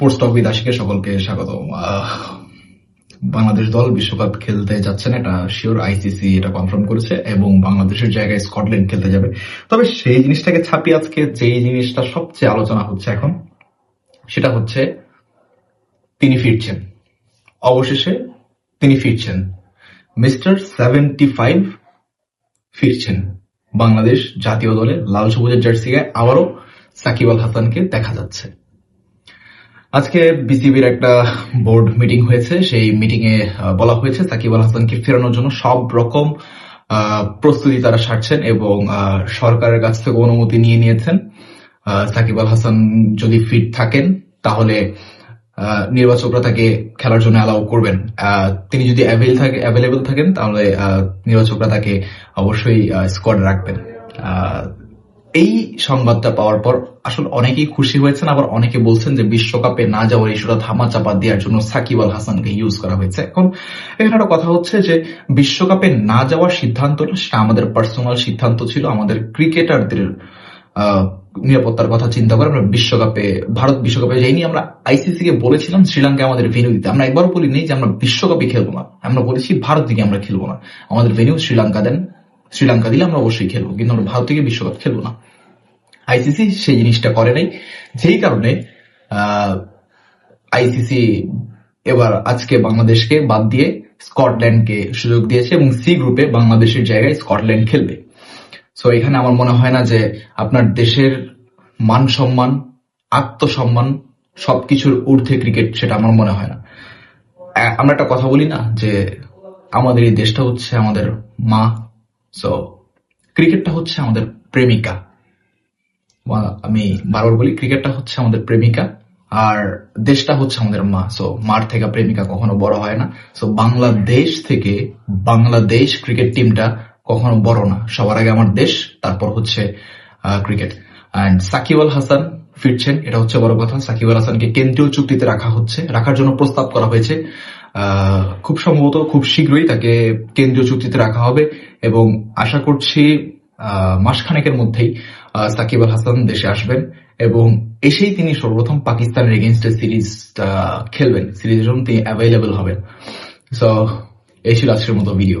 Sports talk with আশিকে সকলকে স্বাগত বাংলাদেশ দল বিশ্বকাপ খেলতে যাচ্ছেন, এটা শিওর আইসিসি এটা কনফার্ম করেছে, এবং বাংলাদেশের জায়গায় স্কটল্যান্ড খেলতে যাবে। তবে সেই জিনিসটাকে ছাপিয়ে আজকে যেই জিনিসটা সবচেয়ে আলোচনা হচ্ছে এখন, সেটা হচ্ছে তিনি ফিরছেন। অবশেষে তিনি ফিরছেন। মিস্টার সেভেন্টি ফাইভ ফিরছেন বাংলাদেশ জাতীয় দলে লাল সবুজের জার্সি গায়ে আবারও সাকিব আল হাসানকে দেখা যাচ্ছে। আজকে বিসিবির একটা বোর্ড মিটিং হয়েছে। সেই মিটিং এ বলা হয়েছে সাকিব আল হাসানকে ফেরানোর জন্য সব রকম প্রস্তুতি তারা সারছেন এবং সরকারের কাছ থেকে অনুমতি নিয়ে নিয়েছেন। সাকিব আল হাসান যদি ফিট থাকেন, তাহলে নির্বাচকরা তাকে খেলার জন্য অ্যালাউ করবেন। তিনি যদি অ্যাভেলেবল থাকেন, তাহলে নির্বাচকরা তাকে অবশ্যই স্কোয়াড রাখবেন। এই সংবাদটা পাওয়ার পর আসলে অনেকেই খুশি হয়েছেন, আবার অনেকে বলছেন যে বিশ্বকাপে না যাওয়ার ইস্যুটা ধামাচাপা দেওয়ার জন্য সাকিব আল হাসানকে ইউজ করা হয়েছে। এখন এখানে একটা কথা হচ্ছে যে বিশ্বকাপে না যাওয়ার সিদ্ধান্তটা, সেটা আমাদের পার্সোনাল সিদ্ধান্ত ছিল, আমাদের ক্রিকেটারদের নিরাপত্তার কথা চিন্তা করে আমরা বিশ্বকাপে, ভারত বিশ্বকাপে যাইনি। আমরা আইসিসি কে বলেছিলাম শ্রীলঙ্কা আমাদের ভেন্যু দিতে। আমরা একবারও বলি নেই যে আমরা বিশ্বকাপে খেলব না। আমরা বলেছি, ভারত দিকে আমরা খেলব না। আমাদের ভেন্যু শ্রীলঙ্কা দেন। শ্রীলঙ্কা দিলে আমরা অবশ্যই খেলব, কিন্তু আমরা ভারত থেকে বিশ্বকাপ খেলব না। আইসিসি সেই জিনিসটা করে নাই। যেই কারণে আইসিসি এবার আজকে বাংলাদেশকে বাদ দিয়ে স্কটল্যান্ডকে সুযোগ দিয়েছে এবং সি গ্রুপে বাংলাদেশের জায়গায় স্কটল্যান্ড খেলবে। সো এখানে আমার মনে হয় না যে আপনার দেশের মান সম্মান আত্মসম্মান সবকিছুর ঊর্ধ্বে ক্রিকেট সেটা আমার মনে হয় না। আমরা একটা কথা বলি না যে আমাদের এই দেশটা হচ্ছে আমাদের মা সো ক্রিকেটটা হচ্ছে আমাদের প্রেমিকা। আমি বারবার বলি ক্রিকেটটা হচ্ছে আমাদের প্রেমিকা, আর দেশটা হচ্ছে আমাদের মা। সো মার থেকে প্রেমিকা কখনো বড় হয় না। সো বাংলাদেশ থেকে বাংলাদেশ ক্রিকেট টিমটা কখনো বড় না। সবার আগে আমার দেশ, তারপর হচ্ছে ক্রিকেট অ্যান্ড সাকিব আল হাসান ফিরছেন, এটা হচ্ছে বড় কথা। সাকিব আল হাসানকে কেন্দ্রীয় চুক্তিতে রাখা হচ্ছে। রাখার জন্য প্রস্তাব করা হয়েছে। খুব সম্ভবত খুব শীঘ্রই তাকে কেন্দ্রীয় চুক্তিতে রাখা হবে এবং আশা করছি মাসখানেকের মধ্যেই সাকিব আল হাসান দেশে আসবেন এবং এসেই তিনি সর্বপ্রথম পাকিস্তানের এগেনস্টে সিরিজ খেলবেন। সিরিজের জন্য তিনি অ্যাভেলেবল হবেন। সো এই ছিল আজকের মতো ভিডিও